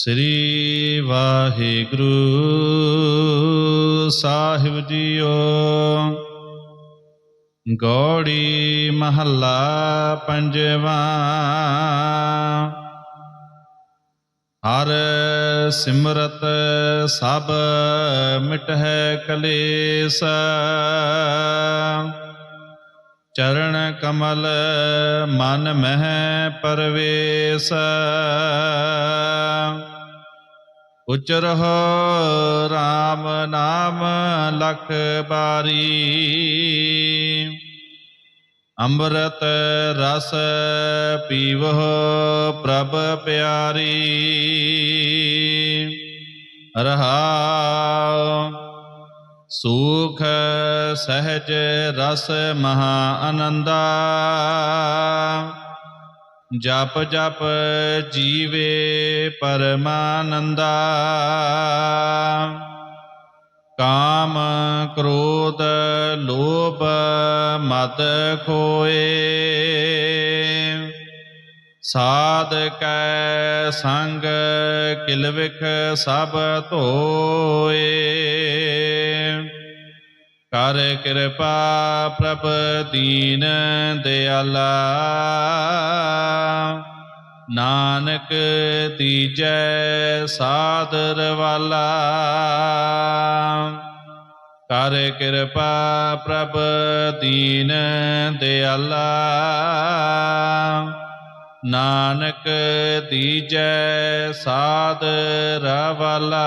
ਸ੍ਰੀ ਵਾਹਿਗੁਰੂ ਸਾਹਿਬ ਜੀਓ। ਗੌੜੀ ਮਹੱਲਾ ਪੰਜਵਾਂ। ਹਰ ਸਿਮਰਤ ਸਭ ਮਿਟਹਿ ਕਲੇਸ਼। ਚਰਨ ਕਮਲ ਮਨ ਮਹਿ ਪਰਵੇਸ਼। ਉਚਰਹੁ RAM ਨਾਮ ਲਖ ਬਾਰੀ। ਅੰਮ੍ਰਿਤ ਰਸ ਪੀਵਹੁ ਪ੍ਰਭ ਪਿਆਰੀ। ਰਹਾਉ ਸੂਖ ਸਹਿਜ ਰਸ ਮਹਾ ਆਨੰਦਾ। ਜਪ ਜਪ ਜੀਵੇ ਪਰਮਾਨੰਦਾ। ਕਾਮ ਕ੍ਰੋਧ ਲੋਭ ਮਦ ਖੋਏ। ਸਾਧ ਕੈ ਸੰਗ ਕਿਲਵਿਖ ਸਭ ਧੋਏ। ਕਰ ਕਿਰਪਾ ਪ੍ਰਭ ਦੀਨ ਦਿਆਲਾ। ਨਾਨਕ ਦੀਜੈ ਸਾਦਰ ਵਾਲਾ ਕਰ ਕਿਰਪਾ ਪ੍ਰਭ ਦੀਨ ਦਿਆਲਾ। ਨਾਨਕ ਦੀਜੈ ਸਾਦਰ ਵਾਲਾ